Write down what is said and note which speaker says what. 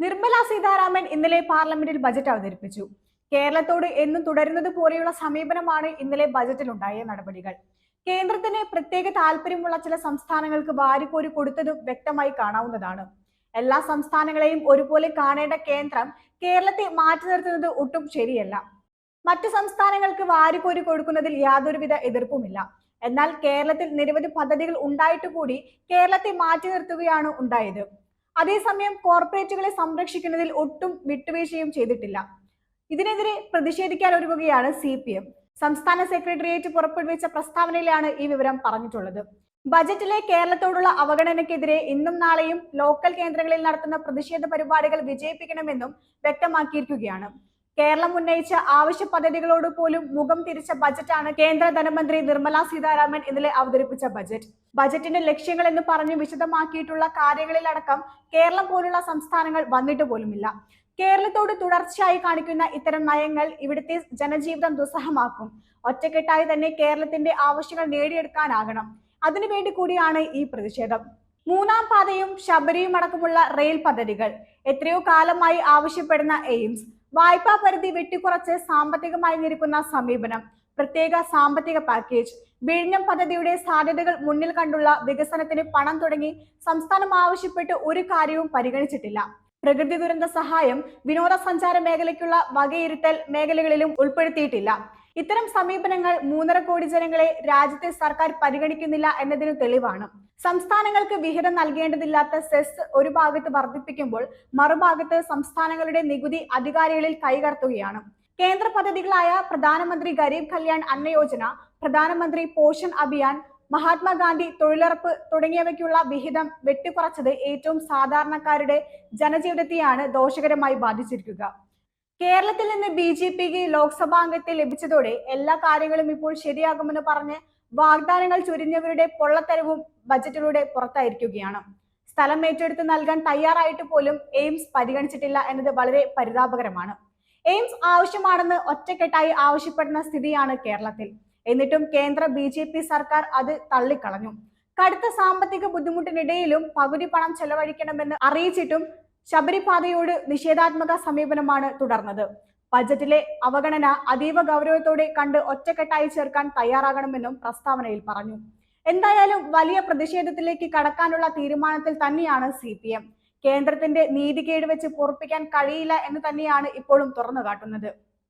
Speaker 1: നിർമ്മല സീതാരാമൻ ഇന്നലെ പാർലമെന്റിൽ ബജറ്റ് അവതരിപ്പിച്ചു. കേരളത്തോട് എന്നും തുടരുന്നത് പോലെയുള്ള സമീപനമാണ് ഇന്നലെ ബജറ്റിൽ ഉണ്ടായ നടപടികൾ. കേന്ദ്രത്തിന് പ്രത്യേക താല്പര്യമുള്ള ചില സംസ്ഥാനങ്ങൾക്ക് വാരിക്കോരി കൊടുത്തതും വ്യക്തമായി കാണാവുന്നതാണ്. എല്ലാ സംസ്ഥാനങ്ങളെയും ഒരുപോലെ കാണേണ്ട കേന്ദ്രം കേരളത്തെ മാറ്റി നിർത്തുന്നത് ഒട്ടും ശരിയല്ല. മറ്റു സംസ്ഥാനങ്ങൾക്ക് വാരിക്കോരി കൊടുക്കുന്നതിൽ യാതൊരുവിധ എതിർപ്പുമില്ല. എന്നാൽ കേരളത്തിൽ നിരവധി പദ്ധതികൾ ഉണ്ടായിട്ട് കൂടി കേരളത്തെ മാറ്റി നിർത്തുകയാണ് ഉണ്ടായത്. അതേസമയം കോർപ്പറേറ്റുകളെ സംരക്ഷിക്കുന്നതിൽ ഒട്ടും വിട്ടുവീഴ്ചയും ചെയ്തിട്ടില്ല. ഇതിനെതിരെ പ്രതിഷേധിക്കാൻ ഒരുങ്ങുകയാണ് സി പി എം. സംസ്ഥാന സെക്രട്ടേറിയറ്റ് പുറപ്പെടുവിച്ച പ്രസ്താവനയിലാണ് ഈ വിവരം പറഞ്ഞിട്ടുള്ളത്. ബജറ്റിലെ കേരളത്തോടുള്ള അവഗണനയ്ക്കെതിരെ ഇന്നും നാളെയും ലോക്കൽ കേന്ദ്രങ്ങളിൽ നടത്തുന്ന പ്രതിഷേധ പരിപാടികൾ വിജയിപ്പിക്കണമെന്നും വ്യക്തമാക്കിയിരിക്കുകയാണ്. കേരളം ഉന്നയിച്ച ആവശ്യ പദ്ധതികളോട് പോലും മുഖം തിരിച്ച ബജറ്റാണ് കേന്ദ്ര ധനമന്ത്രി നിർമ്മല സീതാരാമൻ ഇന്നലെ അവതരിപ്പിച്ച ബജറ്റ്. ബജറ്റിന്റെ ലക്ഷ്യങ്ങൾ എന്ന് പറഞ്ഞ് വിശദമാക്കിയിട്ടുള്ള കാര്യങ്ങളിലടക്കം കേരളം പോലുള്ള സംസ്ഥാനങ്ങൾ വന്നിട്ട് പോലുമില്ല. കേരളത്തോട് തുടർച്ചയായി കാണിക്കുന്ന ഇത്തരം നയങ്ങൾ ഇവിടുത്തെ ജനജീവിതം ദുസ്സഹമാക്കും. ഒറ്റക്കെട്ടായി തന്നെ കേരളത്തിന്റെ ആവശ്യങ്ങൾ നേടിയെടുക്കാനാകണം. അതിനുവേണ്ടി കൂടിയാണ് ഈ പ്രതിഷേധം. മൂന്നാം പാതയും ശബരിയും അടക്കമുള്ള റെയിൽ പദ്ധതികൾ. എത്രയോ കാലമായി ആവശ്യപ്പെടുന്ന എയിംസ്. വായ്പാ പരിധി വെട്ടിക്കുറച്ച് സാമ്പത്തികമായി നിരക്കുന്ന സമീപനം. പ്രത്യേക സാമ്പത്തിക പാക്കേജ്. വിഴിഞ്ഞം പദ്ധതിയുടെ സാധ്യതകൾ മുന്നിൽ കണ്ടുള്ള വികസനത്തിന് പണം തുടങ്ങി സംസ്ഥാനം ആവശ്യപ്പെട്ട് ഒരു കാര്യവും പരിഗണിച്ചിട്ടില്ല. പ്രകൃതി ദുരന്ത സഹായം വിനോദസഞ്ചാര മേഖലയ്ക്കുള്ള വകയിരുത്തൽ മേഖലകളിലും ഉൾപ്പെടുത്തിയിട്ടില്ല. ഇത്തരം സമീപനങ്ങൾ മൂന്നര കോടി ജനങ്ങളെ രാജ്യത്തെ സർക്കാർ പരിഗണിക്കുന്നില്ല എന്നതിന് തെളിവാണ്. സംസ്ഥാനങ്ങൾക്ക് വിഹിതം നൽകേണ്ടതില്ലാത്ത സെസ് ഒരു ഭാഗത്ത് വർദ്ധിപ്പിക്കുമ്പോൾ മറുഭാഗത്ത് സംസ്ഥാനങ്ങളുടെ നികുതി അധികാരികളിൽ കൈകടത്തുകയാണ്. കേന്ദ്ര പദ്ധതികളായ പ്രധാനമന്ത്രി ഗരീബ് കല്യാൺ അന്ന യോജന പ്രധാനമന്ത്രി പോഷൻ അഭിയാൻ മഹാത്മാഗാന്ധി തൊഴിലുറപ്പ് തുടങ്ങിയവയ്ക്കുള്ള വിഹിതം വെട്ടിക്കുറച്ചത് ഏറ്റവും സാധാരണക്കാരുടെ ജനജീവിതത്തെയാണ് ദോഷകരമായി ബാധിച്ചിരിക്കുക. കേരളത്തിൽ നിന്ന് ബി ജെ പിക്ക് ലോക്സഭാ അംഗത്തെ ലഭിച്ചതോടെ എല്ലാ കാര്യങ്ങളും ഇപ്പോൾ ശരിയാകുമെന്ന് പറഞ്ഞ് വാഗ്ദാനങ്ങൾ ചുരിഞ്ഞവരുടെ പൊള്ളത്തരവും ബജറ്റിലൂടെ പുറത്തായിരിക്കുകയാണ്. സ്ഥലം ഏറ്റെടുത്ത് നൽകാൻ തയ്യാറായിട്ട് പോലും എയിംസ് പരിഗണിച്ചിട്ടില്ല എന്നത് വളരെ പരിതാപകരമാണ്. എയിംസ് ആവശ്യമാണെന്ന് ഒറ്റക്കെട്ടായി ആവശ്യപ്പെടുന്ന സ്ഥിതിയാണ് കേരളത്തിൽ. എന്നിട്ടും കേന്ദ്ര ബി ജെ പി സർക്കാർ അത് തള്ളിക്കളഞ്ഞു. കടുത്ത സാമ്പത്തിക ബുദ്ധിമുട്ടിനിടയിലും പകുതി പണം ചെലവഴിക്കണമെന്ന് അറിയിച്ചിട്ടും ശബരിപാതയോട് നിഷേധാത്മക സമീപനമാണ് തുടർന്നത്. ബജറ്റിലെ അവഗണന അതീവ ഗൗരവത്തോടെ കണ്ട് ഒറ്റക്കെട്ടായി ചേർക്കാൻ തയ്യാറാകണമെന്നും പ്രസ്താവനയിൽ പറഞ്ഞു. എന്തായാലും വലിയ പ്രതിഷേധത്തിലേക്ക് കടക്കാനുള്ള തീരുമാനത്തിൽ തന്നെയാണ് സി പി എം. കേന്ദ്രത്തിന്റെ നീതികേട് വെച്ച് പൊറപ്പിക്കാൻ കഴിയില്ല എന്ന് തന്നെയാണ് ഇപ്പോഴും തുറന്നു കാട്ടുന്നത്